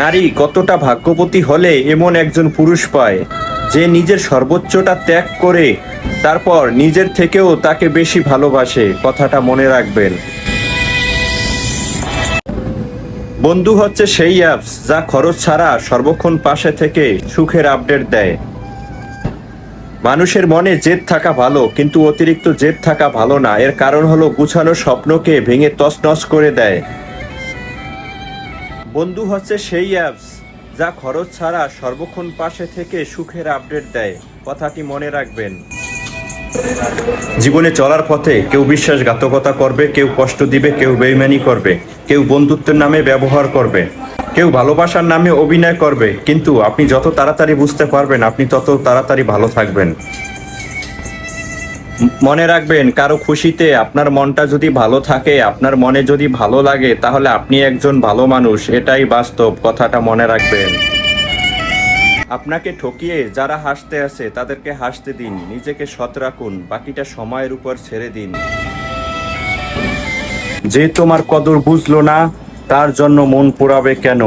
নারী কতটা ভাগ্যবতী হলে এমন একজন পুরুষ পায়, যে নিজের সর্বোচ্চটা ত্যাগ করে তারপর নিজের থেকেও তাকে বেশি ভালোবাসে, কথাটা মনে রাখবেন। বন্ধু হচ্ছে সেই অ্যাপস যা খরচ ছাড়া সর্বক্ষণ পাশে থেকে সুখের আপডেট দেয়। মানুষের মনে জেদ থাকা ভালো, কিন্তু অতিরিক্ত জেদ থাকা ভালো না। এর কারণ হলো গুছানো স্বপ্নকে ভেঙে তছনছ করে দেয়। বন্ধু হচ্ছে সেই অ্যাপস, যা খরচ ছাড়া সর্বক্ষণ পাশে থেকে সুখের আপডেট দেয়। কথাটি মনে রাখবেন। জীবনে চলার পথে কেউ বিশ্বাসঘাতকতা করবে, কেউ কষ্ট দিবে, কেউ বেইমানি করবে, কেউ বন্ধুত্বের নামে ব্যবহার করবে, কেউ ভালোবাসার নামে অভিনয় করবে, কিন্তু আপনি যত তাড়াতাড়ি বুঝতে পারবেন, আপনি তত তাড়াতাড়ি ভালো থাকবেন। মনে রাখবেন, কারও খুশিতে আপনার মনটা যদি ভালো থাকে, আপনার মনে যদি ভালো লাগে, তাহলে আপনি একজন ভালো মানুষ, এটাই বাস্তব, কথাটা মনে রাখবেন। আপনাকে ঠকিয়ে যারা হাসতে আছে, তাদেরকে হাসতে দিন, নিজেকে সৎ রাখুন, বাকিটা সময়ের উপর ছেড়ে দিন। যে তোমার কদর বুঝলো না, তার জন্য মন পোড়াবে কেন?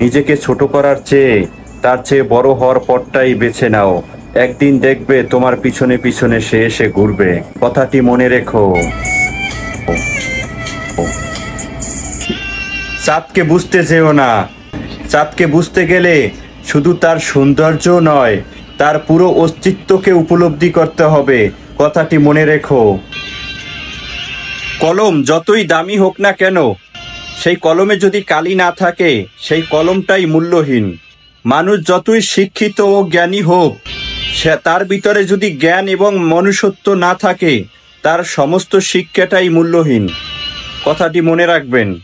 নিজেকে ছোট করার চেয়ে, তার চেয়ে বড় হওয়ার পথটাই বেছে নাও। একদিন দেখবে তোমার পিছনে পিছনে সে এসে ঘুরবে। কথাটি মনে রেখো। চাঁদকে বুঝতে যেও না। চাঁদকে বুঝতে গেলে শুধু তার সৌন্দর্য নয়, তার পুরো অস্তিত্বকে উপলব্ধি করতে হবে। কথাটি মনে রেখো। কলম যতই দামি হোক না কেন, সেই কলমে যদি কালি না থাকে, সেই কলমটাই মূল্যহীন। মানুষ যতই শিক্ষিত ও জ্ঞানী হোক সে তার ভিতরে যদি জ্ঞান এবং মনুষ্যত্ব না থাকে, তার সমস্ত শিক্ষাটাই মূল্যহীন। কথাটি মনে রাখবেন